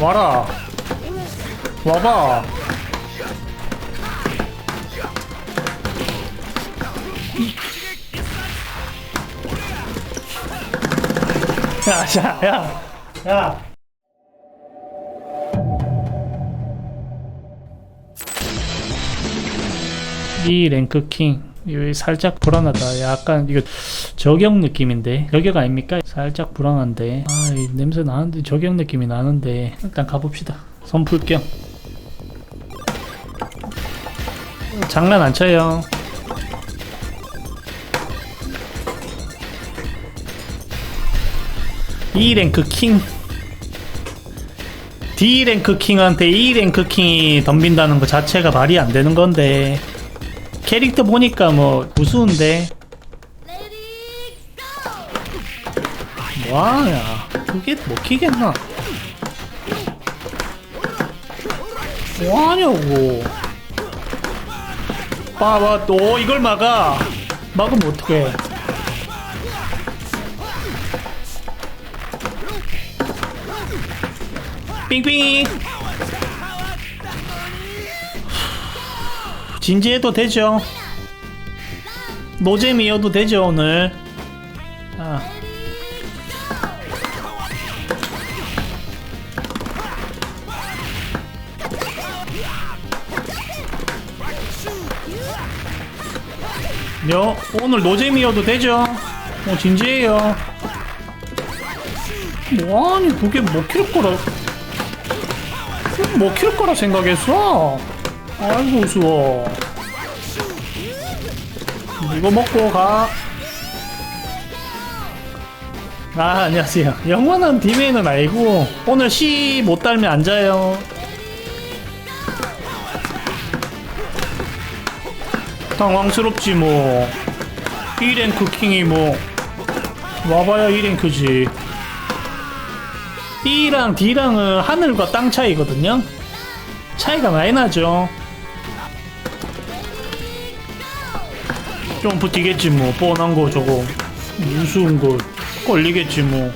와라. 와봐. 야야야 야. 이 랭크 킹 이거 살짝 불안하다. 약간 이거 저격 느낌인데. 저격 아닙니까? 살짝 불안한데. 아이 냄새 나는데 저격 느낌이 나는데. 일단 가봅시다. 선풀겸. 장난 안 쳐요. 이 랭크 킹. D 랭크 킹한테 E 랭크 킹이 덤빈다는 것 자체가 말이 안 되는 건데 캐릭터 보니까 뭐 우스운데. 뭐하냐? 그게 먹히겠나? 뭐하냐고? 봐봐 또 이걸 막아. 막으면 어떡해? 삥삥이 진지해도 되죠? 노잼이어도 되죠 오늘? 아. 요 오늘 노잼이어도 되죠? 어 진지해요. 뭐하니 그게 먹힐 거라 먹힐 거라 생각했어 아이고 우스워 이거 먹고 가. 아, 안녕하세요. 영원한 디메이는 알고, 오늘 시 못 달면 안 자요. 당황스럽지, 뭐. 1랭크 킹이 뭐, 와봐야 1랭크지. B랑 D랑은 하늘과 땅 차이거든요? 차이가 많이 나죠. 점프 뛰겠지 뭐. 뻔한 거 저거. 무서운 거. 걸리겠지 뭐.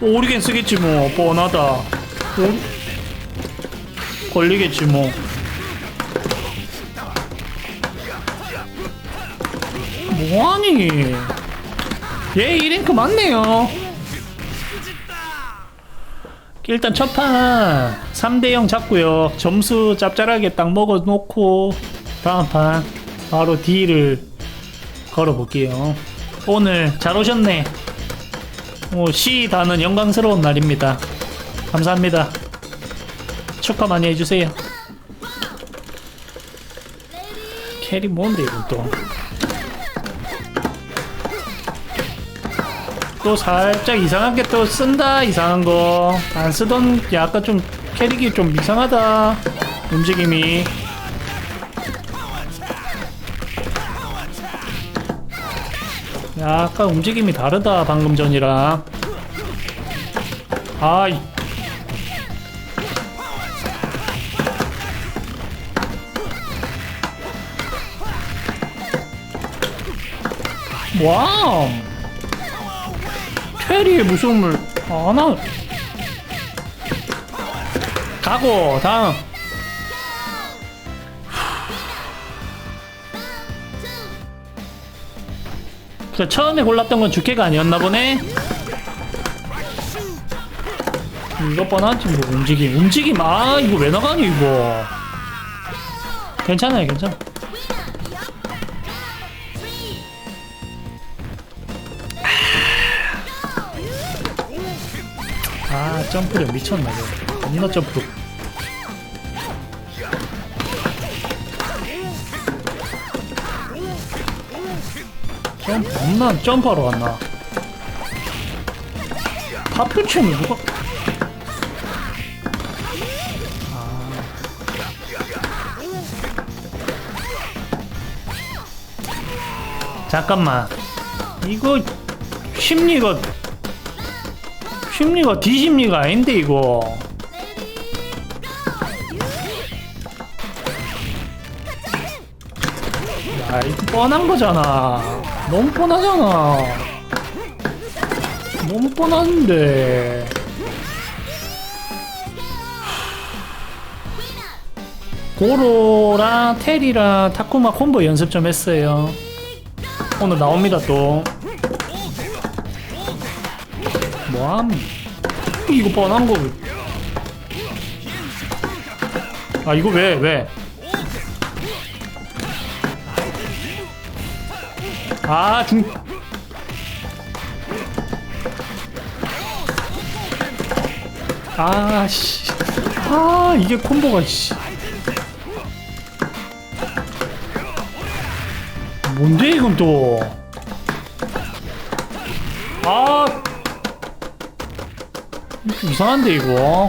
오리겐 쓰겠지 뭐. 뻔하다. 오? 걸리겠지 뭐. 뭐하니? 얘 1랭크 맞네요. 일단 첫판 3대0 잡고요. 점수 짭짤하게 딱 먹어놓고 다음 판 바로 D를 걸어볼게요. 오늘 잘 오셨네. 오, C 다는 영광스러운 날입니다. 감사합니다. 축하 많이 해주세요. 캐리 뭔데 이건 또? 또 살짝 이상하게 또 쓴다 이상한 거. 안 쓰던 약간 좀 캐릭이 좀 이상하다. 움직임이 약간 움직임이 다르다 방금 전이랑. 아이. 와우. 페리의 무서움을 아나. 가고 다음 그 처음에 골랐던 건 주캐가 아니었나 보네. 이거 뻔하지 뭐 움직임 움직임. 아 이거 왜 나가니 이거? 괜찮아요 괜찮아. 아 점프력 미쳤나 봐 겁나 점프 겁나 점프하러 갔나? 파표치는 누가? 아. 잠깐만. 이거 심리가 심리가 뒤심리가 아닌데 이거. 야 이거 뻔한 거잖아 너무 뻔하잖아 너무 뻔한데. 고로랑 테리랑 타쿠마 콤보 연습 좀 했어요. 오늘 나옵니다 또. 뭐함? 이거 뻔한 거. 왜- 아 이거 왜 왜? 아 중. 아 씨. 아 이게 콤보가 씨. 뭔데 이건 또? 아좀 이상한데 이거.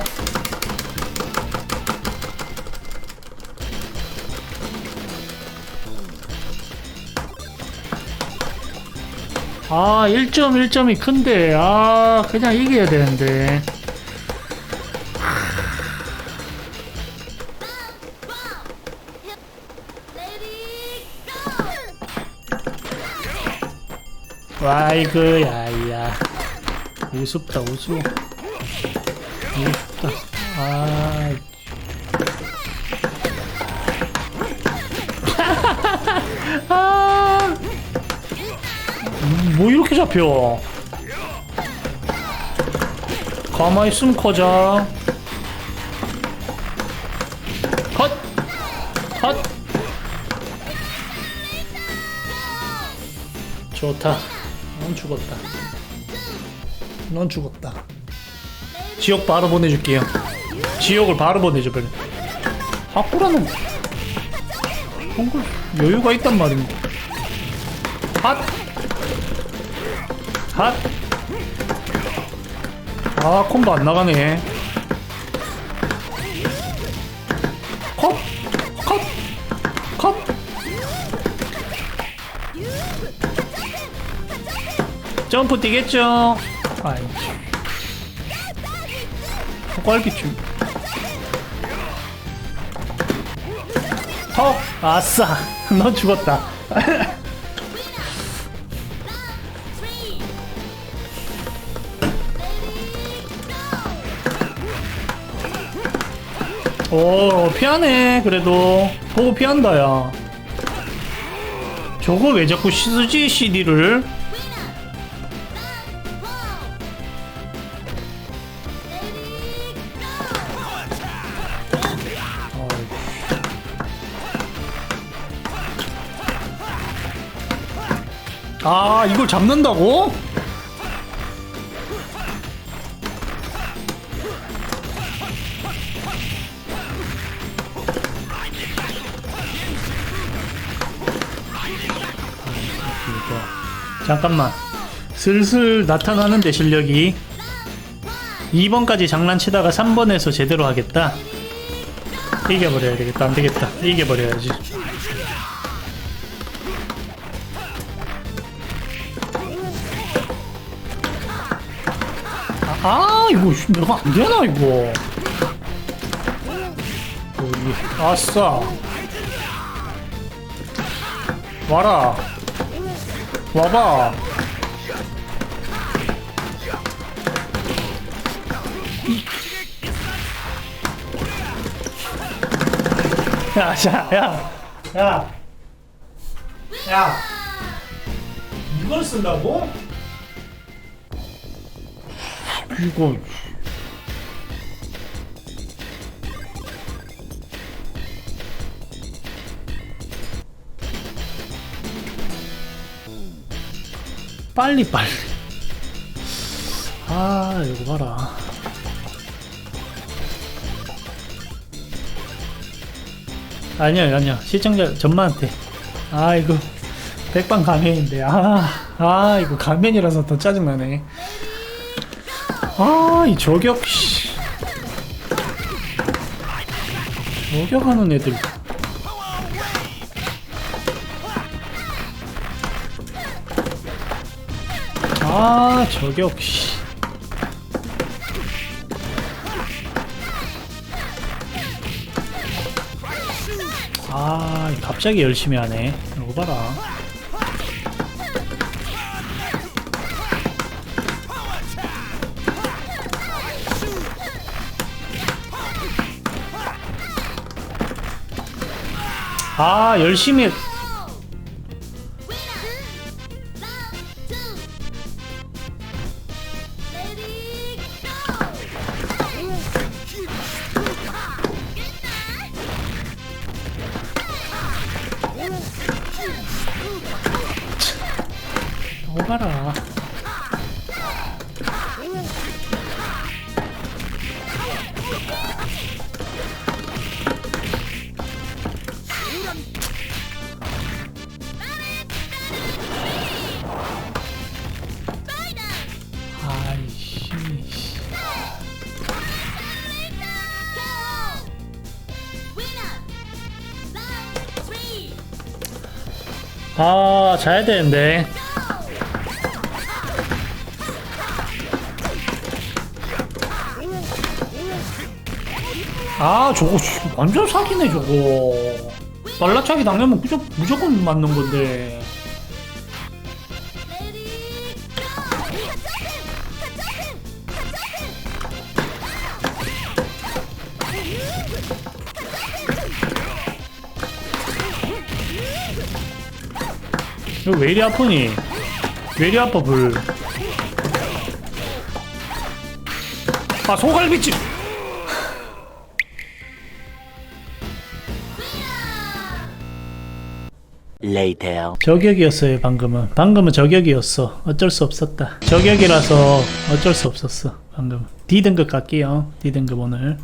아 1점 1점이 큰데. 아 그냥 이겨야 되는데. 와이그 야야. 우습다 우수 우습다. 아 아, 뭐 이렇게 잡혀? 가만히 있으면 커져. 컷! 컷! 좋다. 넌 죽었다. 넌 죽었다. 지옥 바로 보내줄게요. 지옥을 바로 보내줘, 빨리. 하꾸라는 뭔가 여유가 있단 말입니다. 핫! 핫! 아, 콤보 안 나가네. 컷! 컷! 컷! 점프 뛰겠죠? 아이. 꼴비춤. 턱! 아싸! 너 죽었다. 오, 피하네, 그래도. 보고 피한다, 야. 저거 왜 자꾸 쓰지, CD를? 아, 이걸 잡는다고? 잠깐만. 슬슬 나타나는데 실력이. 2번까지 장난치다가 3번에서 제대로 하겠다. 이겨버려야 되겠다. 안 되겠다. 이겨버려야지. 아, 아, 이거 씨, 내가 안 되나 이거. 아싸. 와라. 와봐. 야, 자, 야, 야, 야, 이걸 쓴다고? 이거 빨리 빨리. 아 이거 봐라. 아니야 아니야. 시청자 전마한테. 아 이거 백방 가면인데. 아, 아 이거 가면이라서 더 짜증나네. 아, 이 저격, 씨. 저격하는 애들. 아 저격 씨. 아 갑자기 열심히 하네 이거 봐라 아 열심히 오가라. 아이씨. 아 자야 되는데 아 저거 씨, 완전 사기네 저거. 발라차기 당하면 무조건, 무조건 맞는 건데. 이거 왜 이리 아프니? 왜 이리 아파 불? 아, 소갈비찜! Later. 저격이었어요, 방금은. 방금은 저격이었어. 어쩔 수 없었다. 저격이라서 어쩔 수 없었어, 방금. D등급 갈게요. D등급 오늘.